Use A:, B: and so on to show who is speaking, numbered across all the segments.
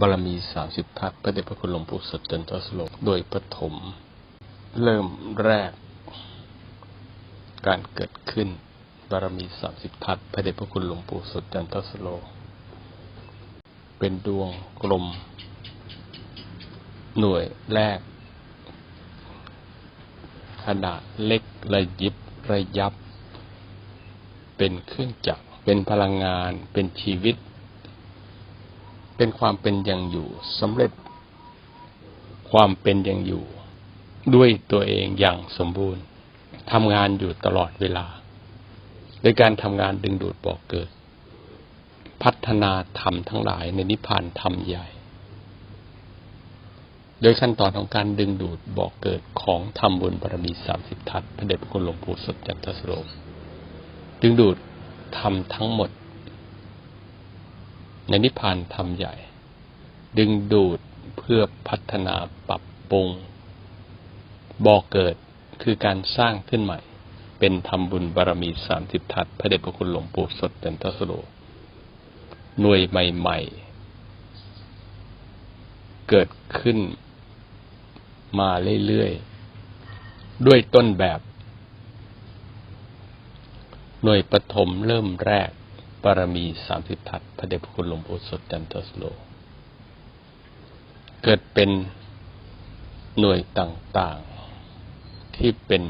A: บารมีสามสิบทัศน์พระเดชพระคุณหลวงปู่สดจันทสโลโดยปฐมเริ่มแรก การเกิดขึ้น บารมีสามสิบทัศน์พระเดชพระคุณหลวงปู่สดจันทสโล เป็นดวงกลม หน่วยแรก ขนาดเล็กระยิบระยับ เป็นเครื่องจักรเป็นพลังงานเป็นชีวิต เป็นความเป็นอย่างอยู่สำเร็จ ความเป็นอย่างอยู่ ด้วยตัวเองอย่างสมบูรณ์ทำงานอยู่ตลอดเวลาโดยการทำงานดึงดูดบอกเกิด พัฒนาธรรมทั้งหลายในนิพพานธรรมใหญ่ โดยขั้นตอนของการดึงดูดบอกเกิดของธรรมบุญบารมีสามสิบทัศพระเดชพระคุณหลวงปู่สดจันทสโรมดึงดูดธรรมทั้งหมด ในนิพพานธรรมใหญ่ ดึงดูดเพื่อพัฒนาปรับปรุงบ่อกเกิดคือการสร้างขึ้นใหม่ เป็นธรรมบุญบารมีสามสิบทัศพระเดชพระคุณหลวงปู่สดจันทสโรหน่วยใหม่ ๆ เกิดขึ้นมาเรื่อยๆ ด้วยต้นแบบ หน่วยปฐมเริ่มแรก บารมีสามสิบทัศพระเดชพระคุณหลวงปู่สดจันทสโล เกิดเป็นหน่วยต่างๆ ที่เป็น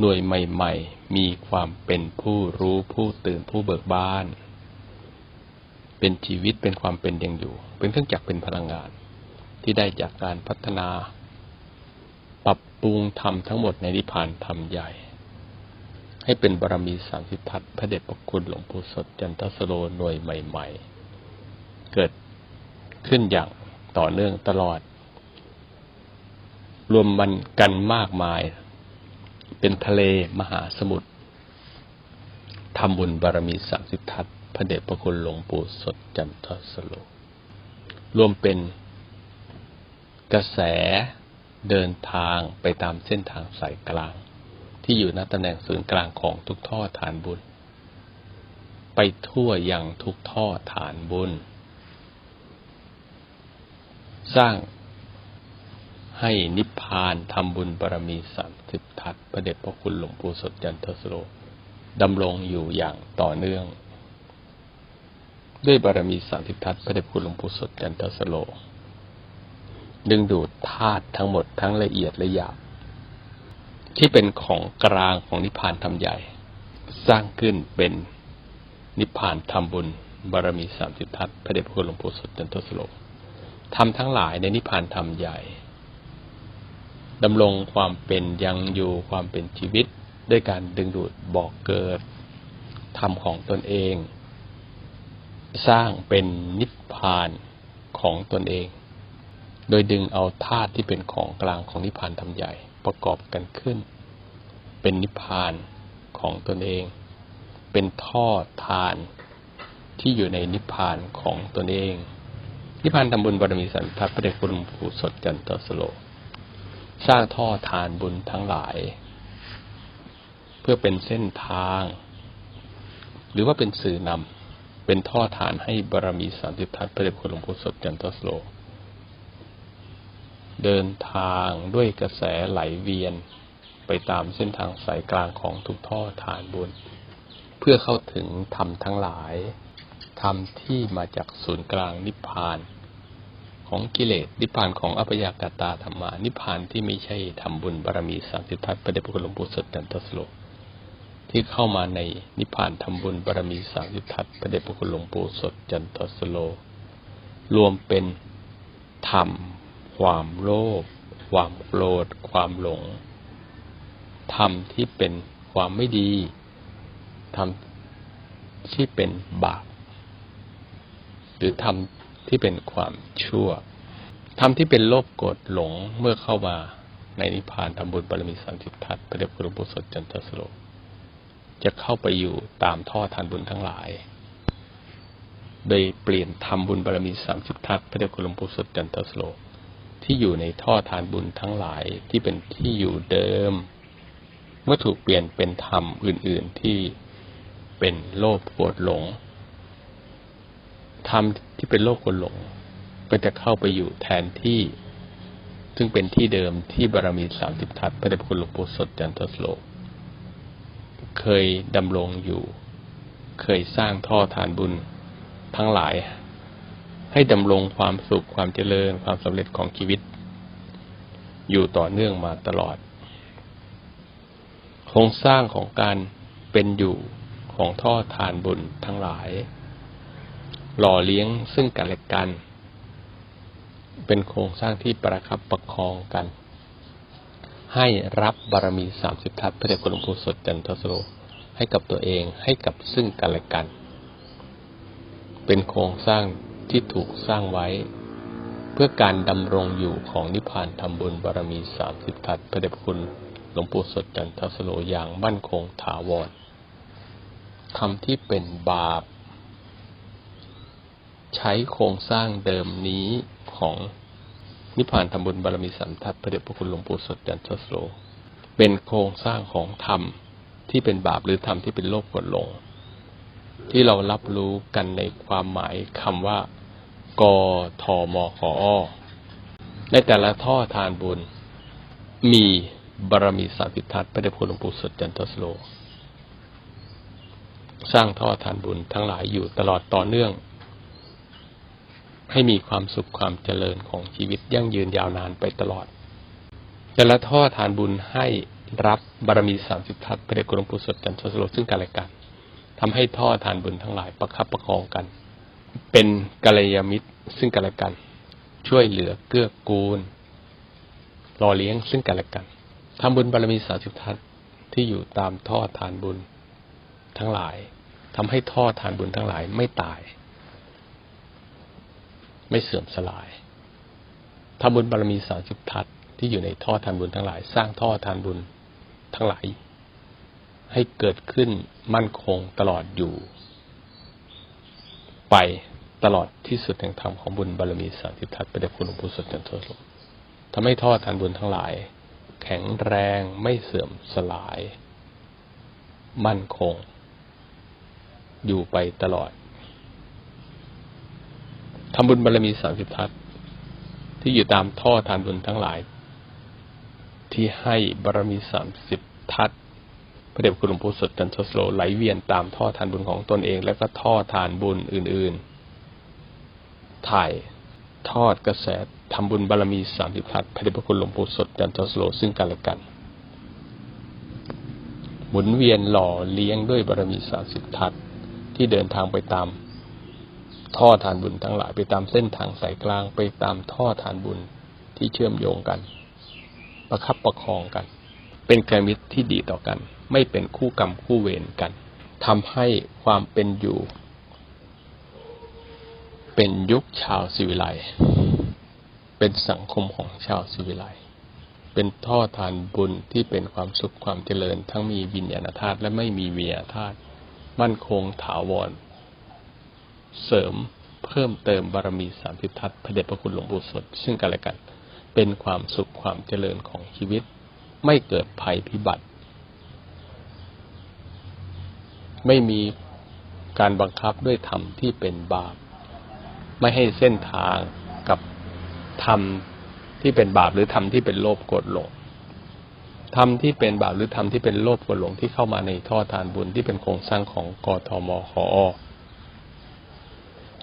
A: หน่วยใหม่ ๆ มีความเป็นผู้รู้ผู้ตื่นผู้เบิกบาน เป็นชีวิตเป็นความเป็นยังอยู่ เป็นเครื่องจักรเป็นพลังงาน ที่ได้จากการพัฒนา ปรับปรุงธรรมทั้งหมดในนิพพานธรรมใหญ่ ให้เป็นบารมีสามสิบทัศน์พระเดชพระคุณหลวงปู่สดจันทสโลหน่วยใหม่ ๆ เกิดขึ้นอย่างต่อเนื่องตลอด รวมมันกันมากมาย เป็นทะเลมหาสมุทรทำบุญบารมีสามสิบทัศน์พระเดชพระคุณหลวงปู่สดจันทสโลรวมเป็นกระแสเดินทางไปตามเส้นทางสายกลาง ที่อยู่ณตำแหน่งศูนย์กลางของทุกท่อฐานบุญ ไปทั่วอยังทุกท่อฐานบุญ สร้างให้นิพพานทำบุญบารมีสามสิบทัศน์ประเดชพระคุณหลวงปู่สดจันทสโลดำรงอยู่อย่างต่อเนื่อง ด้วยบารมีสามสิบทัศพระเดชพระคุณหลวงปู่สดจันทสโลดึงดูดธาตุทั้งหมดทั้งละเอียดและหยาบ ที่เป็นของกลางของนิพพานธรรมใหญ่ สร้างขึ้นเป็นนิพพานธรรมบุญบารมีสามสิบทัศพระเดชพระคุณหลวงปู่สดจันทสโลทำทั้งหลายในนิพพานธรรมใหญ่ดำรงความเป็นยังอยู่ความเป็นชีวิต ด้วยการดึงดูดบอกเกิดธรรมของตนเอง สร้างเป็นนิพพานของตนเอง โดยดึงเอาธาตุที่เป็นของกลางของนิพพานธรรมใหญ่ ประกอบกันขึ้น เป็นนิพพานของตนเอง เป็นท่อทานที่อยู่ในนิพพานของตนเอง นิพพานทำบุญบารมีสันทัพพระเดชคุณหลวงปู่สดจันทสโล สร้างท่อทานบุญทั้งหลาย เพื่อเป็นเส้นทาง หรือว่าเป็นสื่อนำเป็นท่อทานให้บารมีสามสิบทัศน์พระเดชคุณหลวงปู่สดจันทสโล เดินทางด้วยกระแสไหลเวียน ไปตามเส้นทางสายกลางของทุกท่อฐานบุญ เพื่อเข้าถึงธรรมทั้งหลายธรรมที่มาจากศูนย์กลางนิพพาน ของกิเลสนิพพานของอัปยากตาธรรมานิพพานที่ไม่ใช่ทำบุญบารมีสามสิบทัศน์พระเดชพระคุณหลวงปู่สดจันทสโลที่เข้ามาในนิพพานทำบุญบารมีสามสิบทัศน์พระเดชพระคุณหลวงปู่สดจันทสโล รวมเป็นธรรม ความโลภความโกรธ ความหลงธรรมที่เป็นความไม่ดีธรรมที่เป็นบาปหรือธรรมที่เป็นความชั่วธรรมที่เป็นโลภโกรธหลงเมื่อเข้ามาในนิพพานทำบุญบารมีสันติทัศน์พระเดชพระคุณหลวงปู่สดจันทสโลจะเข้าไปอยู่ตามท่อทานบุญทั้งหลาย โดยเปลี่ยนทำบุญบารมีสามสิบทัศพระเดชคุณหลวงปู่สดจันทสโล ที่อยู่ในท่อทานบุญทั้งหลายที่เป็นที่อยู่เดิม เมื่อถูกเปลี่ยนเป็นธรรมอื่น ๆที่เป็นโลภโกรธหลงธรรมที่เป็นโลภโกรธหลง ก็จะเข้าไปอยู่แทนที่ ซึ่งเป็นที่เดิมที่บารมีสามสิบทัศพระเดชพระคุณหลวงปู่สดจันทสโลเคยดำรงอยู่ เคยสร้างท่อทานบุญทั้งหลาย ให้ดำรงความสุขความเจริญความสำเร็จของชีวิต อยู่ต่อเนื่องมาตลอด โครงสร้างของการเป็นอยู่ของท่อทานบุญทั้งหลาย หล่อเลี้ยงซึ่งกันและกัน เป็นโครงสร้างที่ประคับประคองกัน ให้รับบารมีสามสิบทัศพระเดชคุณหลวงปู่สดจันทสโลให้กับตัวเองให้กับซึ่งกันและกัน เป็นโครงสร้าง ที่ถูกสร้างไว้ เพื่อการดำรงอยู่ของนิพพานทำบุญบารมีสามสิบทัศพระเดชคุณหลวงปู่สดจันทสโลอย่างมั่นคงถาวรทำที่เป็นบาป ใช้โครงสร้างเดิมนี้ของนิพพานธรรมบุญบารมีสัมทัศพระเดชพระคุณหลวงปู่สดจันทสโล เป็นโครงสร้างของธรรมที่เป็นบาปหรือธรรมที่เป็นโลภกดลง ที่เรารับรู้กันในความหมายคำว่า กทมขอในแต่ละท่อทานบุญ มีบารมีสามสิบทัศน์พระเดชพระคุณหลวงปู่สดจันทสโล สร้างท่อทานบุญทั้งหลายอยู่ตลอดต่อเนื่อง ให้มีความสุขความเจริญของชีวิตยั่งยืนยาวนานไปตลอด แต่ละท่อทานบุญให้รับบารมีสามสิบทัศพระเดชคุณหลวงปู่สดจันทสโลซึ่งกันและกันทำให้ท่อทานบุญทั้งหลายประคับประคองกัน เป็นกัลยาณมิตร ซึ่งกันและกัน ช่วยเหลือเกื้อกูลหล่อเลี้ยงซึ่งกันและกันทำบุญบารมีสามสิบทัศน์ที่อยู่ตามท่อทานบุญทั้งหลายทำให้ท่อทานบุญทั้งหลายไม่ตาย ไม่เสื่อมสลายทำบุญบารมีสามสิบทัศน์ที่อยู่ในท่อทานบุญทั้งหลาย สร้างท่อทานบุญทั้งหลาย ให้เกิดขึ้นมั่นคงตลอดอยู่ ไปตลอดที่สุดแห่งธรรมของบุญบารมีสามสิบทัศประเดชคุณหลวงปู่สดจันทโสทำให้ท่อทานบุญทั้งหลาย แข็งแรงไม่เสื่อมสลาย มั่นคง อยู่ไปตลอดทำบุญบารมีสามสิบทัศที่อยู่ตามท่อทานบุญทั้งหลาย ที่ให้บารมีสามสิบทัศ ระเดชคุณหลวงปู่สดจันทสโลไหลเวียนตามท่อทานบุญของตนเอง และก็ท่อทานบุญอื่น ๆ ถ่ายทอดกระแสทำบุญบารมีสามสิบทัศพระเดชพระคุณหลวงปู่สดจันทสโลซึ่งกันและกัน หมุนเวียนหล่อเลี้ยงด้วยบารมีสามสิบทัศที่เดินทางไปตามท่อทานบุญทั้งหลายไปตามเส้นทางสายกลางไปตามท่อทานบุญที่เชื่อมโยงกัน ประคับประคองกัน เป็นแกมิตรที่ดีต่อกัน ไม่เป็นคู่กรรมคู่เวรกันทำให้ความเป็นอยู่ เป็นยุคชาวสิวิไลเป็นสังคมของชาวสิวิไลเป็นท่อทานบุญที่เป็นความสุขความเจริญ ทั้งมีวิญญาณธาตุและไม่มีวิญญาณธาตุมั่นคงถาวร เสริมเพิ่มเติมบารมีสามสิบทัศพระเดชพระคุณหลวงปู่สด ซึ่งกันและกัน เป็นความสุขความเจริญของชีวิต ไม่เกิดภัยพิบัติ ไม่มีการบังคับด้วยธรรมที่เป็นบาป ไม่ให้เส้นทางกับธรรมที่เป็นบาปหรือธรรมที่เป็นโลภโกรธหลงธรรมที่เป็นบาปหรือธรรมที่เป็นโลภโกรธหลงที่เข้ามาในท่อทานบุญที่เป็นโครงสร้างของกทมขอ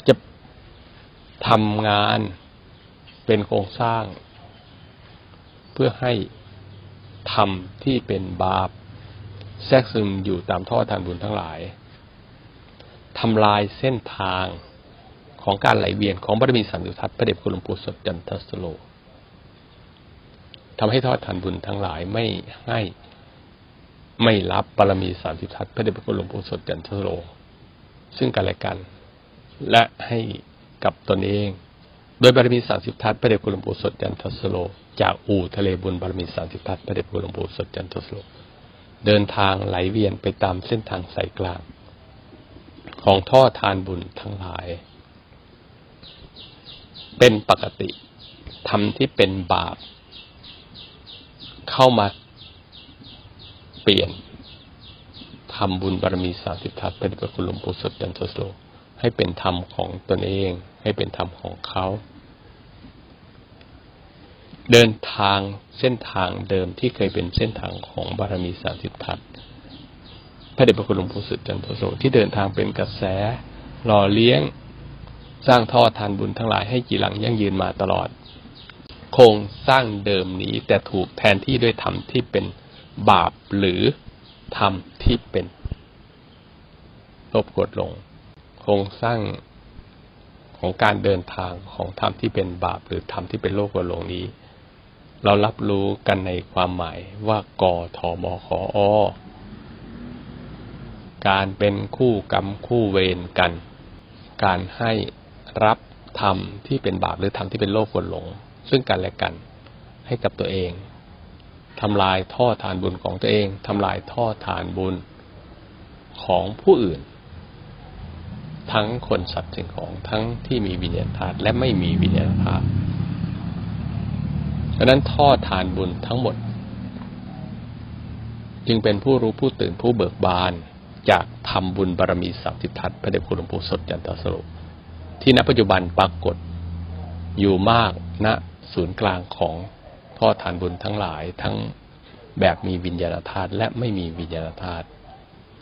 A: จะทำงานเป็นโครงสร้าง เพื่อให้ธรรมที่เป็นบาป แทรกซึมอยู่ตามท่อทานบุญทั้งหลายทำลายเส้นทางของการไหลเวียนของบารมีสัมยุทัศพระเดชคุณหลวงปู่สดจันทสโลทำให้ทอดทานบุญทั้งหลายไม่ให้ไม่รับบารมีสามสิบทัศพระเดชพระคุณหลวงปู่สดจันทโลซึ่งกันและกัน และให้กับตนเอง โดยบารมีสามสิบทัศพระเดชคุณหลวงปู่สดจันทสโลจากอู่ทะเลบุญบารมีสามสิบทัศพระเดชคุณหลวงปู่สดจันทสโล เดินทางไหลเวียนไปตามเส้นทางสายกลาง ของท่อทานบุญทั้งหลาย เป็นปกติทำที่เป็นบาป เข้ามาเปลี่ยนทำบุญบารมีสามสิบทัศเป็นพระคุณหลวงปู่สดจันทสโลให้เป็นธรรมของตนเอง ให้เป็นธรรมของเขา เดินทางเส้นทางเดิมที่เคยเป็นเส้นทางของบารมีสามสิบทัศน์พระเดชพระคุณหลวงปู่สุดจันทโสที่เดินทางเป็นกระแสหล่อเลี้ยง สร้างท่อทานบุญทั้งหลายให้กีหลังยั่งยืนมาตลอด โครงสร้างเดิมนี้แต่ถูกแทนที่ด้วยธรรมที่เป็นบาปหรือธรรมที่เป็นลบกดลง โครงสร้างของการเดินทางของธรรมที่เป็นบาปหรือธรรมที่เป็นโลกกดลงนี้ เรารับรู้กันในความหมายว่ากอทอมอขออการเป็นคู่กรรมคู่เวรกัน การให้รับธรรมที่เป็นบาปหรือธรรมที่เป็นโลกกดหลง ซึ่งกันและกันให้กับตัวเองทำลายท่อฐานบุญของตัวเองทำลายท่อฐานบุญของผู้อื่น ทั้งคนสัตว์สิ่งของทั้งที่มีวิญญาณธาตุและไม่มีวิญญาณธาตุ ดังนั้นท่อฐานบุญทั้งหมด จึงเป็นผู้รู้ผู้ตื่นผู้เบิกบาน จากทำบุญบารมีสามสิบทัศน์พระเดชคุณหลวงปู่สดจันทสโรที่ณปัจจุบันปรากฏอยู่มากณศูนย์กลางของท่อฐานบุญทั้งหลายทั้งแบบมีวิญญาณธาตุและไม่มีวิญญาณธาตุ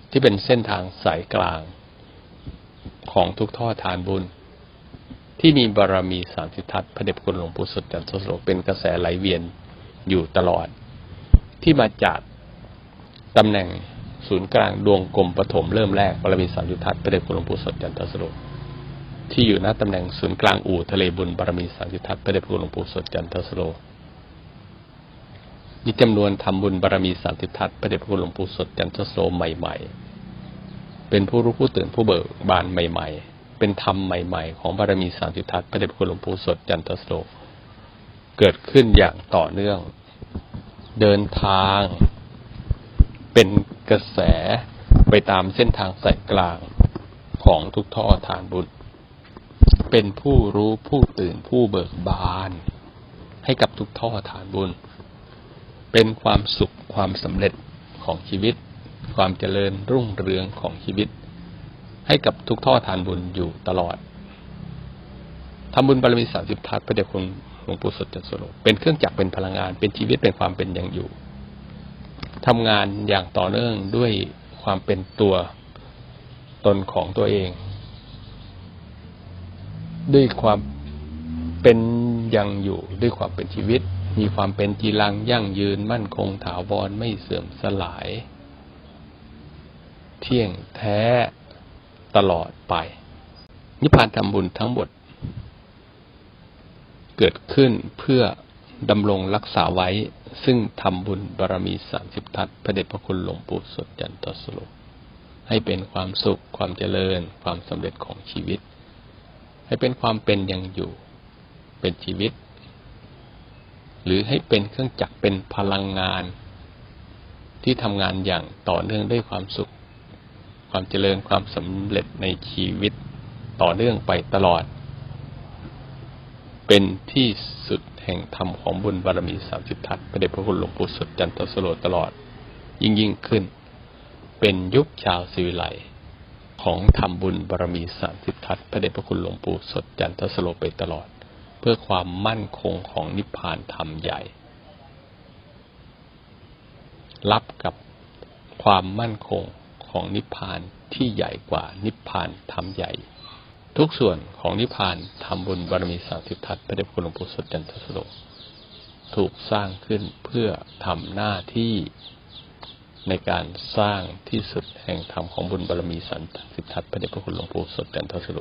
A: ที่เป็นเส้นทางสายกลางของทุกท่อฐานบุญ ที่มีบารรมีสามสิทัศน์พระเดชคุณหลวงปู่สดจันทสโรเป็นกระแสไหลเวียนอยู่ตลอด ที่มาจากตำแหน่งศูนย์กลางดวงกลมปฐมเริ่มแรกบารมีสามยุทธัศน์พระเดชคุณหลวงปู่สดจันทสโรที่อยู่ณตำแหน่งศูนย์กลางอู่ทะเลบุญบารมีสามยุทธัศน์พระเดชคุณหลวงปู่สดจันทสโรมีจำนวนทำบุญบารมีสามสิทัศน์พระเดชคุณหลวงปู่สดจันทสโรใหม่ ๆ เป็นผู้รู้ผู้ตื่นผู้เบิกบานใหม่ ๆ เป็นธรรมใหม่ๆ ของบารมีสามสิบทัศพระเดชคุณหลวงปู่สดจันทสโรเกิดขึ้นอย่างต่อเนื่อง เดินทาง เป็นกระแสไปตามเส้นทางสายกลางของทุกท่อฐานบุญ เป็นผู้รู้ผู้ตื่นผู้เบิกบาน ให้กับทุกท่อฐานบุญ เป็นความสุขความสำเร็จของชีวิต ความเจริญรุ่งเรืองของชีวิต ให้กับทุกท่อฐานบุญอยู่ตลอดทำบุญบารมีสามสิบทัศพระเดชคุณหลวงปู่สดจันทร์สโลเป็นเครื่องจักรเป็นพลังงาน เป็นชีวิตเป็นความเป็นอย่างอยู่ทำงานอย่างต่อเนื่องด้วยความเป็นตัวตนของตัวเอง ด้วยความเป็นยังอยู่ ด้วยความเป็นชีวิต มีความเป็นจีรังยั่งยืน มั่นคงถาวรไม่เสื่อมสลาย เที่ยงแท้ ตลอดไป นิพพานทำบุญทั้งหมด เกิดขึ้นเพื่อดำรงรักษาไว้ ซึ่งทำบุญบารรมีสามสิบทัศพระเดชพระคุณหลวงปู่สดจันทสโลให้เป็นความสุขความเจริญ ความสำเร็จของชีวิต ให้เป็นความเป็นยังอยู่ เป็นชีวิต หรือให้เป็นเครื่องจักรเป็นพลังงาน ที่ทำงานอย่างต่อเนื่องด้วยความสุข ความเจริญความสำเร็จในชีวิตต่อเนื่องไปตลอด เป็นที่สุดแห่งธรรมของบุญบารมีสามสิบทัศพระเดชพระคุณหลวงปู่สุดจันทสโลตลอด ยิ่งยิ่งขึ้น เป็นยุคชาวสิวิไลของธรรมบุญบารมีสามสิบทัศพระเดชพระคุณหลวงปู่สดจันทสโลไปตลอด เพื่อความมั่นคงของนิพพานธรรมใหญ่ รับกับความมั่นคง ของนิพพานที่ใหญ่กว่านิพพานธรรมใหญ่ ทุกส่วนของนิพพานทำบุญบารมีสามสิบทัศพระเดชคุณหลวงปู่สดจันทสโลถูกสร้างขึ้นเพื่อทำหน้าที่ในการสร้างที่สุดแห่งธรรมของบุญบารมีสามสิบทัศพระเดชพระคุณหลวงปู่สดจันทสโล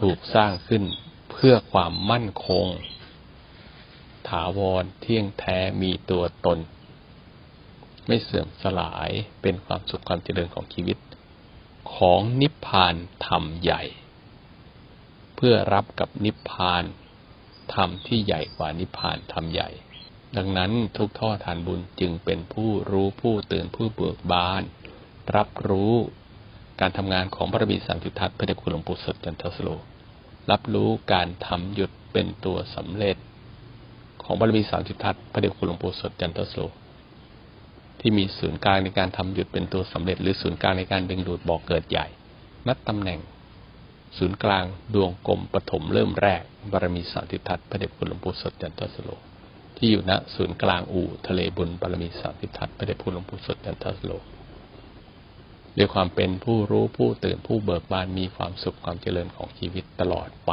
A: ถูกสร้างขึ้นเพื่อความมั่นคง ถาวรเที่ยงแท้มีตัวตน ไม่เสื่อมสลายเป็นความสุขความเจริญของชีวิต ของนิพพานธรรมใหญ่ เพื่อรับกับนิพพานธรรมที่ใหญ่กว่านิพพานธรรมใหญ่ ดังนั้นทุกท่อทานบุญจึงเป็นผู้รู้ผู้ตื่นผู้เบิกบาน รับรู้การทำงานของพระบิดสังคิทัศน์พระเดชคุณหลวงปู่สดจันทสโล รับรู้การทำหยุดเป็นตัวสำเร็จ ของบารมีสามสิบทัศพระเดชคุณหลวงปู่สดจันทสโล ที่มีศูนย์กลางในการทำหยุดเป็นตัวสำเร็จ หรือศูนย์กลางในการดึงดูดบ่อกเกิดใหญ่ นัดตำแหน่ง ศูนย์กลางดวงกลมปฐมเริ่มแรก บารมีสามทิทัศน์พระเดชคุณหลวงปู่สดจันทสโล ที่อยู่ณศูนย์กลางอู่ทะเลบุญบารมีสามทิทัศน์พระเดชคุณหลวงปู่สดจันทสโลด้วยความเป็นผู้รู้ผู้ตื่นผู้เบิกบานมีความสุขความเจริญของชีวิตตลอดไป